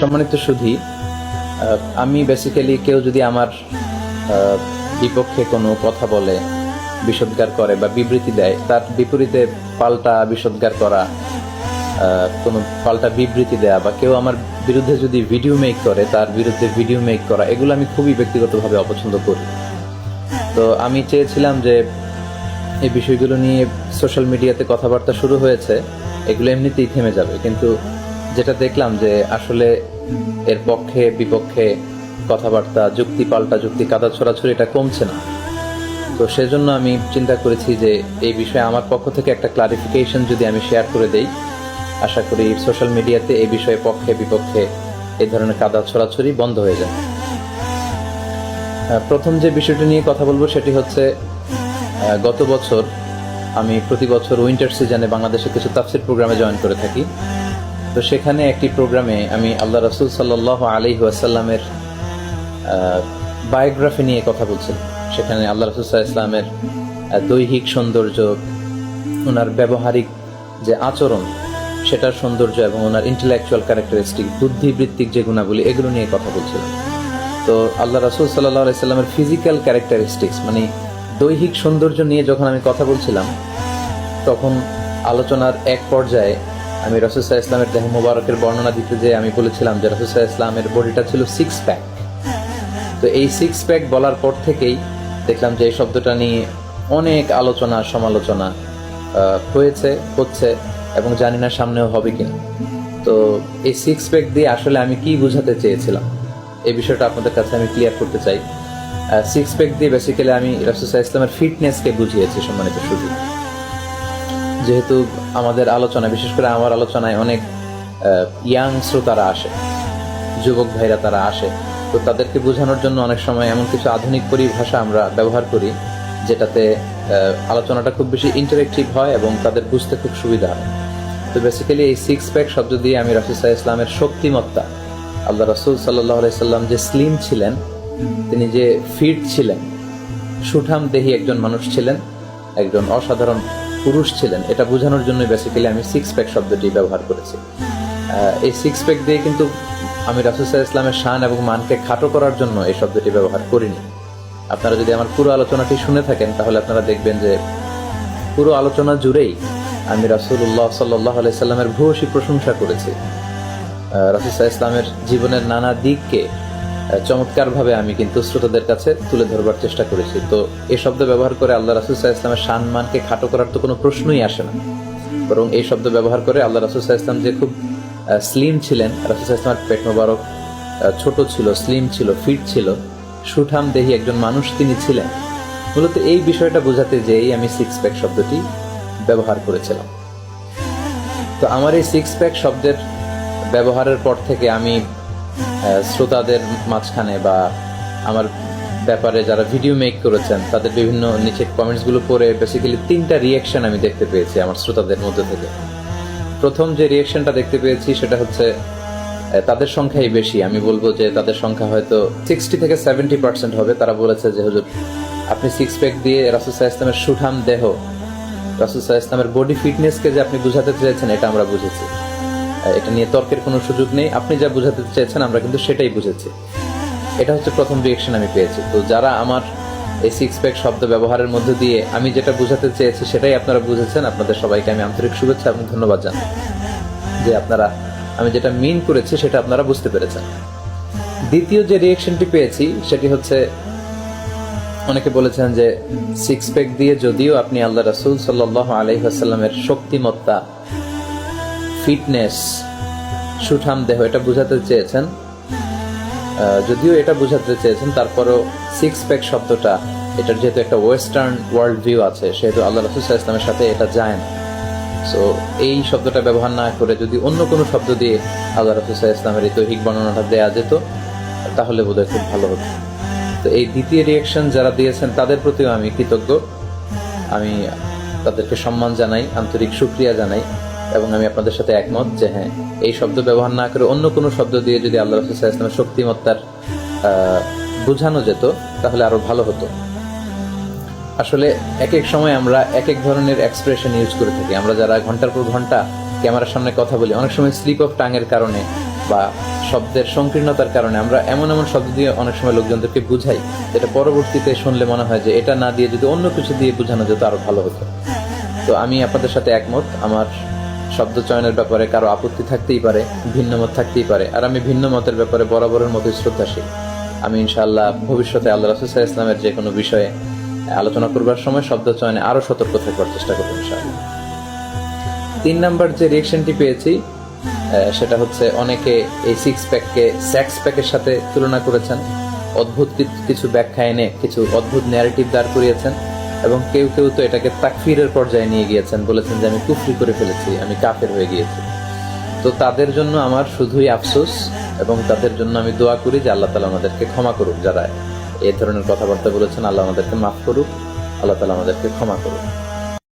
সম্মানিত সুধী আমি বেসিক্যালি কেউ যদি আমার বিপক্ষে কোনো কথা বলে, বিষোদ্গার করে বা বিবৃতি দেয়, তার বিপরীতে পাল্টা বিষোদ্গার করা কোনো পাল্টা বিবৃতি দেয়া বা কেউ আমার বিরুদ্ধে যদি ভিডিও মেক করে, তার বিরুদ্ধে ভিডিও মেক করা, এগুলো আমি খুবই ব্যক্তিগতভাবে অপছন্দ করি। তো আমি চেয়েছিলাম যে এই বিষয়গুলো নিয়ে সোশ্যাল মিডিয়াতে কথাবার্তা শুরু হয়েছে, এগুলো এমনিতেই থেমে যাবে। কিন্তু যেটা দেখলাম যে আসলে এর পক্ষে, বিপক্ষে কথাবার্তা, যুক্তি পাল্টা যুক্তি, কাদা ছড়াছড়ি, এটা কমছে না। তো সেজন্য আমি চিন্তা করেছি যে এই বিষয়ে আমার পক্ষ থেকে একটা ক্লারিফিকেশন যদি আমি শেয়ার করে দেই, আশা করি সোশ্যাল মিডিয়াতে এই বিষয়ে পক্ষে, বিপক্ষে এই ধরনের কাদা ছড়াছড়ি বন্ধ হয়ে যায় প্রথম যে বিষয়টি নিয়ে কথা বলব সেটি হচ্ছে গত বছর আমি প্রতি বছর উইন্টার সিজনে বাংলাদেশে কিছু তাফসির প্রোগ্রামে জয়েন করে থাকি। তো সেখানে একটি প্রোগ্রামে আমি আল্লাহ রসুল সাল্লাহ আলি ওয়াসাল্লামের বায়োগ্রাফি নিয়ে কথা বলছিলাম। সেখানে আল্লাহ রসুল ইসলামের দৈহিক সৌন্দর্য ওনার ব্যবহারিক যে আচরণ, সেটার সৌন্দর্য এবং ওনার ইন্টেলেকচুয়াল ক্যারেক্টারিস্টিক বুদ্ধিবৃত্তিক যে গুণাবলী, এগুলো নিয়ে কথা বলছিলাম। তো আল্লাহ রাসুল সাল্লাহ আলাইস্লামের ফিজিক্যাল ক্যারেক্টারিস্টিক্স মানে দৈহিক সৌন্দর্য নিয়ে যখন আমি কথা বলছিলাম, তখন আলোচনার এক পর্যায়ে আমি রসুসাহ ইসলামের দেহ মুবারকের বর্ণনা দিতে যে আমি বলেছিলাম যে রসুসাহ ইসলামের বডিটা ছিল সিক্স প্যাক তো এই সিক্স প্যাক বলার পর থেকেই দেখলাম যে এই শব্দটা নিয়ে অনেক আলোচনা, সমালোচনা হয়েছে, হচ্ছে এবং জানি না সামনেও হবে কিনা। তো এই সিক্স প্যাক দিয়ে আসলে আমি কি বুঝাতে চেয়েছিলাম? এই বিষয়টা আপনাদের কাছে আমি ক্লিয়ার করতে চাই। সিক্স প্যাক দিয়ে বেসিক্যালি আমি রাসুসাহ ইসলামের ফিটনেসকে বুঝিয়েছি সম্মানিত শুধু যেহেতু আমাদের আলোচনা, বিশেষ করে আমার আলোচনায় অনেক ইয়াং শ্রোতারা আসে, যুবক ভাইরা তারা আসে, তো তাদেরকে বোঝানোর জন্য অনেক সময় এমন কিছু আধুনিক পরিভাষা আমরা ব্যবহার করি, যেটাতে আলোচনাটা খুব বেশি ইন্টারেক্টিভ হয় এবং তাদের বুঝতে খুব সুবিধা হয়। তো বেসিক্যালি এই সিক্স প্যাক শব্দ দিয়ে আমি রাসুসাহ ইসলামের শক্তিমত্তা, আল্লাহ রসুল সাল্লাহ সাল্লাম যে স্লিম ছিলেন, তিনি যে ফিট ছিলেন, সুঠাম দেহি একজন মানুষ ছিলেন, একজন অসাধারণ পুরুষ ছিলেন। এটা বোঝানোর জন্য বেসিক্যালি আমি সিক্স প্যাক শব্দটি ব্যবহার করেছি। এই সিক্স প্যাক দিয়ে কিন্তু আমি রাসুসাহ ইসলামের শান এবং মানকে খাটো করার জন্য এই শব্দটি ব্যবহার করিনি। আপনারা যদি আমার পুরো আলোচনাটি শুনে থাকেন, তাহলে আপনারা দেখবেন যে পুরো আলোচনা জুড়েই আমি রাসুল্লাহ সাল্লাহ আলাইসাল্লামের ভূয়সী প্রশংসা করেছি। রাসুসাহ ইসলামের জীবনের নানা দিককে চমৎকারভাবে আমি কিন্তু শ্রোতাদের কাছে তুলে ধরবার চেষ্টা করেছি। তো এই শব্দ ব্যবহার করে আল্লাহ রাসুসাহ ইসলামের সম্মানকে খাটো করার তো কোনো প্রশ্নই আসে না। বরং এই শব্দ ব্যবহার করে আল্লাহ রাসুসাহ ইসলাম যে খুব স্লিম ছিলেন রাসুসাহ ইসলামের পেট মোবারক ছোট ছিল স্লিম ছিল ফিট ছিল, সুঠাম দেহি একজন মানুষ তিনি ছিলেন। মূলত এই বিষয়টা বোঝাতে যেই আমি সিক্স প্যাক শব্দটি ব্যবহার করেছিলাম। তো আমার এই সিক্স প্যাক শব্দের ব্যবহারের পর থেকে আমি শ্রোতাদের মাঝখানে বা আমার ব্যাপারে যারা ভিডিও মেক করেছেন, তাদের বিভিন্ন নিচে কমেন্টসগুলো পড়ে বেসিক্যালি তিনটা রিয়াকশন আমি দেখতে পেয়েছি আমার শ্রোতাদের মধ্যে থেকে। প্রথম যে রিয়াকশনটা দেখতে পেয়েছি সেটা হচ্ছে তাদের সংখ্যাই বেশি। আমি বলব যে তাদের সংখ্যা হয়তো সিক্সটি থেকে সেভেন্টি পার্সেন্ট হবে। তারা বলেছে যে, হুজুর, আপনি সিক্স প্যাক দিয়ে রাসুসাহ ইসলামের সুঠাম দেহ রাসুসাহ ইসলামের বডি ফিটনেসকে যে আপনি বুঝাতে চেয়েছেন, এটা আমরা বুঝেছি। এটা নিয়ে তর্কের কোনো সুযোগ নেই। আপনি যা বুঝাতে চেয়েছেন, আমরা কিন্তু সেটাই বুঝেছি। এটা হচ্ছে প্রথম রিয়েকশন আমি পেয়েছি। তো যারা আমার এই সিক্স প্যাক শব্দ ব্যবহারের মধ্য দিয়ে আমি যেটা বুঝাতে চেয়েছি, সেটাই আপনারা বুঝেছেন। আপনাদের সবাইকে আমি আন্তরিক শুভেচ্ছা এবং ধন্যবাদ জানাই। যে আপনারা, আমি যেটা মিন করেছি, সেটা আপনারা বুঝতে পেরেছেন। দ্বিতীয় যে রিয়েকশনটি পেয়েছি, সেটি হচ্ছে অনেকে বলেছেন যে সিক্স প্যাক দিয়ে যদিও আপনি আল্লাহ রাসুল সাল্লাহ আলহিহাস্লামের শক্তিমত্তা ফিটনেস সুঠাম দেহ, এটা বোঝাতে চেয়েছেন। যদিও এটা বোঝাতে চেয়েছেন, তারপরও সিক্স প্যাক শব্দটা, এটার যেহেতু একটা ওয়েস্টার্ন ওয়ার্ল্ড ভিউ আছে, সেহেতু আল্লাহ রসুল ইসলামের সাথে এটা যায় না। সো এই শব্দটা ব্যবহার না করে যদি অন্য কোনো শব্দ দিয়ে আল্লাহ রসুল ইসলামের এই দৈহিক বর্ণনাটা দেওয়া যেত, তাহলে বোধহয় খুব ভালো হতো। তো এই দ্বিতীয় রিয়েকশন যারা দিয়েছেন, তাদের প্রতিও আমি কৃতজ্ঞ। আমি তাদেরকে সম্মান জানাই, আন্তরিক সুক্রিয়া জানাই। এবং আমি আপনাদের সাথে একমত যে হ্যাঁ এই শব্দ ব্যবহার না করে অন্য কোনো শব্দ দিয়ে যদি আল্লাহ রসুল ইসলামের শক্তিমত্তার বোঝানো যেত, তাহলে আরও ভালো হতো। আসলে এক এক সময় আমরা এক এক ধরনের এক্সপ্রেশন ইউজ করে থাকি। আমরা যারা ঘণ্টার পর ঘণ্টা ক্যামেরার সামনে কথা বলি, অনেক সময় স্লিপ অফ টাঙের কারণে বা শব্দের সংকীর্ণতার কারণে আমরা এমন এমন শব্দ দিয়ে অনেক সময় লোকজনদেরকে বুঝাই, যেটা পরবর্তীতে শুনলে মনে হয় যে এটা না দিয়ে যদি অন্য কিছু দিয়ে বোঝানো যেত আরও ভালো হতো। তো আমি আপনাদের সাথে একমত। আমার শব্দ চয়নের ব্যাপারে কারও আপত্তি থাকতেই পারে ভিন্ন মত থাকতেই পারে। আর আমি ভিন্ন মতের ব্যাপারে বরাবরের মতোই শ্রদ্ধাশীল। আমি ইনশাআল্লাহ ভবিষ্যতে আল্লাহ রাসুসাহ ইসলামের যে কোনো বিষয়ে আলোচনা করবার সময় শব্দ চয়নে আরও সতর্ক থাকবার চেষ্টা করব ইনশাআল্লাহ। তিন নাম্বার যে রিয়েকশনটি পেয়েছি সেটা হচ্ছে অনেকে এই সিক্স প্যাককে স্যাক্স প্যাকের সাথে তুলনা করেছেন, অদ্ভুত কিছু ব্যাখ্যা এনে কিছু অদ্ভুত ন্যারেটিভ দাঁড় করিয়েছেন। এবং কেউ কেউ তো এটাকে তাকফিরের পর্যায়ে নিয়ে গিয়েছেন, বলেছেন যে আমি কুফরি করে ফেলেছি, আমি কাফের হয়ে গিয়েছি। তো তাদের জন্য আমার শুধুই আফসোস এবং তাদের জন্য আমি দোয়া করি যে আল্লাহ তালা আমাদেরকে ক্ষমা করুক, যারা এ ধরনের কথাবার্তা বলেছেন, আল্লাহ আমাদেরকে মাফ করুক, আল্লাহ তালা আমাদেরকে ক্ষমা করুক।